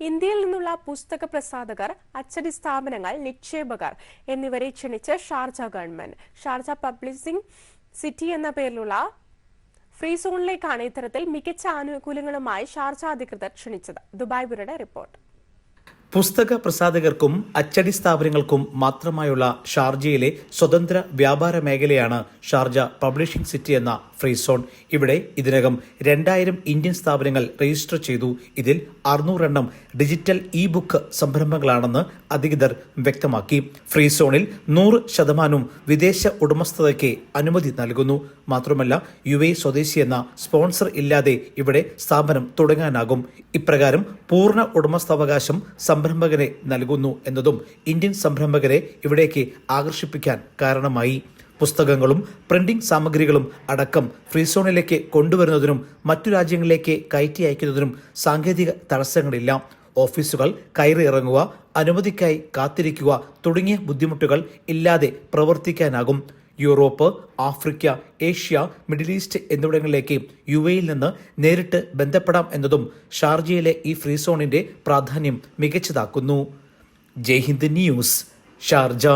ഇന്ത്യയിൽ നിന്നുള്ള പുസ്തക പ്രസാധകർ അച്ചടി സ്ഥാപനങ്ങൾ നിക്ഷേപകർ എന്നിവരെ ക്ഷണിച്ച് Sharjah government. Sharjah publishing city എന്ന പേരിലുള്ള ഫ്രീ സോണിലേക്കാണ് ഇത്തരത്തിൽ മികച്ച ആനുകൂല്യങ്ങളുമായി ഷാർജ അധികൃതർ ക്ഷണിച്ചത്. ദുബായ് ബുരുടെ റിപ്പോർട്ട്. പുസ്തക പ്രസാധകർക്കും അച്ചടി സ്ഥാപനങ്ങൾക്കും മാത്രമായുള്ള ഷാർജയിലെ സ്വതന്ത്ര വ്യാപാര മേഖലയാണ് ഷാർജ പബ്ലിഷിംഗ് സിറ്റി എന്ന ഫ്രീ സോൺ. ഇവിടെ ഇതിനകം രണ്ടായിരം ഇന്ത്യൻ സ്ഥാപനങ്ങൾ രജിസ്റ്റർ ചെയ്തു. ഇതിൽ അറുന്നൂറെണ്ണം ഡിജിറ്റൽ ഇ ബുക്ക് സംരംഭങ്ങളാണെന്ന് അധികൃതർ വ്യക്തമാക്കി. ഫ്രീ സോണിൽ നൂറ് ശതമാനവും വിദേശ ഉടമസ്ഥതയ്ക്ക് അനുമതി നൽകുന്നു. മാത്രമല്ല യു എ സ്വദേശി എന്ന സ്പോൺസർ ഇല്ലാതെ ഇവിടെ സ്ഥാപനം തുടങ്ങാനാകും. ഇപ്രകാരം പൂർണ ഉടമസ്ഥാവകാശം സംരംഭകനെ നൽകുന്നു എന്നതും ഇന്ത്യൻ സംരംഭകരെ ഇവിടേക്ക് ആകർഷിപ്പിക്കാൻ കാരണമായി. പുസ്തകങ്ങളും പ്രിന്റിംഗ് സാമഗ്രികളും അടക്കം ഫ്രീ സോണിലേക്ക് കൊണ്ടുവരുന്നതിനും മറ്റു രാജ്യങ്ങളിലേക്ക് കയറ്റി അയക്കുന്നതിനും സാങ്കേതിക തടസ്സങ്ങളില്ല. ഓഫീസുകൾ കയറി ഇറങ്ങുക അനുമതിക്കായി കാത്തിരിക്കുക തുടങ്ങിയ ബുദ്ധിമുട്ടുകൾ ഇല്ലാതെ പ്രവർത്തിക്കാനാകും. Europe Africa Asia middle east എന്നിവിടങ്ങളിലേക്ക് യു എയിൽ നിന്ന് നേരിട്ട് ബന്ധപ്പെടാം എന്നതും ഷാർജയിലെ ഈ ഫ്രീ സോണിന്റെ പ്രാധാന്യം മികച്ചതാക്കുന്നു. Jaihind news Sharjah.